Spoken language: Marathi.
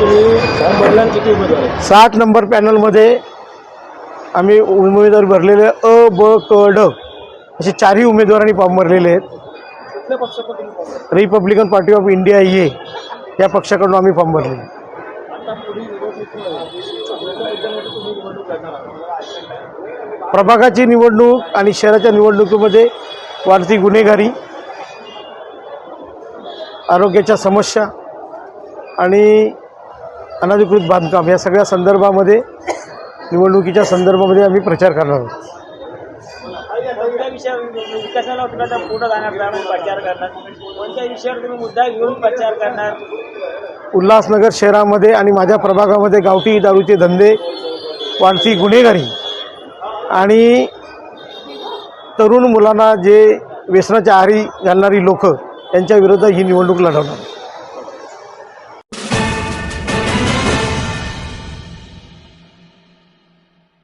तुम्ही भरला किती उमेदवार साठ नंबर पॅनलमध्ये आम्ही उमेदवार भरलेले अ ब क ड असे चारही उमेदवारांनी फॉर्म भरलेले आहेत. भरला? रिपब्लिकन पार्टी ऑफ इंडिया ये या पक्षाकडून आम्ही फॉर्म भरलेले आहात. प्रभागाची निवडणूक आणि शहराच्या निवडणुकीमध्ये वाढती गुन्हेगारी आरोग्याच्या समस्या आणि अनधिकृत बांधकाम या सगळ्या संदर्भामध्ये निवडणुकीच्या संदर्भामध्ये आम्ही प्रचार करणार आहोत. कोणत्या विषयावर विकासाला तुला पुढे जाणार जाणार प्रचार करणार. कोणत्या विषयावर तुम्ही मुद्दा घेऊन प्रचार करणार? उल्हासनगर शहरामध्ये आणि माझ्या प्रभागामध्ये गावठी दारूचे धंदे वाढती गुन्हेगारी आणि तरुण मुलांना जे व्यसनाच्या आहारी घालणारी लोक यांच्या विरोधात ही निवडणूक लढवणार.